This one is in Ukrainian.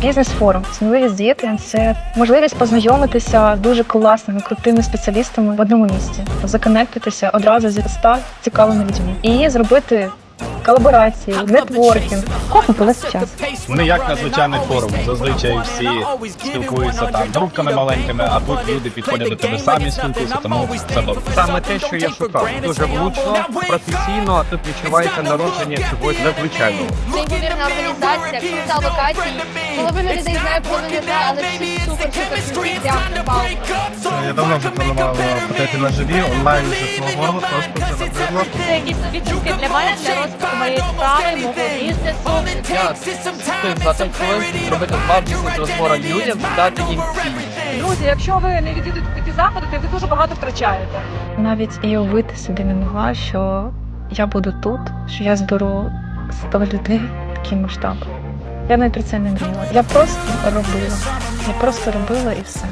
Бізнес-форум це можливість діяти, це можливість познайомитися з дуже класними, крутими спеціалістами в одному місці, законектитися одразу зі ста цікавими людьми. І зробити колаборації, нетворкінг, класно провести час. Не як на звичайних форумах. Зазвичай всі спілкуються там групками маленькими, а тут люди підходять до тебе самі спілкуються, тому все добре. Саме те, що я шукав. Дуже влучно, професійно, тут відчувається народження чогось надзвичайного. Неймовірна організація, крута локація. Половина людей знає, половина не знає, але всі супер супер прям вау. Я давно вже планував ходити на живі, онлайн вже свого просто це набридло. Це якісь підсумки для мене, для розвитку моєї справи, мого бізнесу. Я встиг за 5 хвилин зробити два бізнес-розбори людям, дати їм ціль. Друзі, якщо ви не відвідуєте такі заходи, то ви дуже багато втрачаєте. Навіть і уявити собі не могла, що я буду тут, що я зберу 100 людей такий масштаб. Я навіть про це не мріяла. Я просто робила. Я просто робила і все.